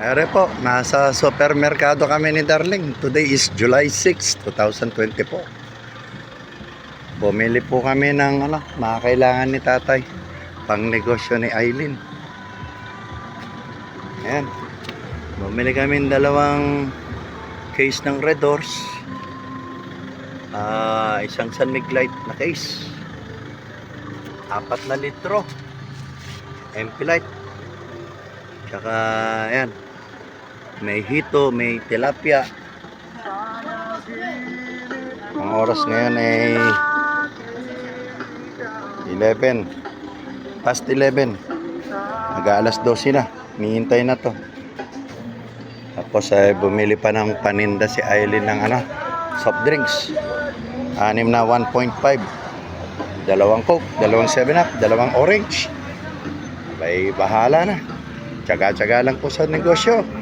Ere po, nasa supermerkado kami ni Darling. Today is July 6, 2024. Bumili po kami ng ano, mga kailangan ni tatay. Pang negosyo ni Aileen. Ayan. Bumili kami ng dalawang case ng Red Horse. Ah, isang San Light na case. Apat na litro. MP Light. Tsaka, ayan. May hito, may tilapia. Ang oras ngayon ay 11. Past 11. Mag-aalas 12 na. Nihintay na to. Tapos ay bumili pa ng paninda si Aileen ng ano, soft drinks. Anim na 1.5. Dalawang Coke, dalawang 7-Up, dalawang orange. Bay, bahala na. Tsaga-tsaga lang po sa negosyo.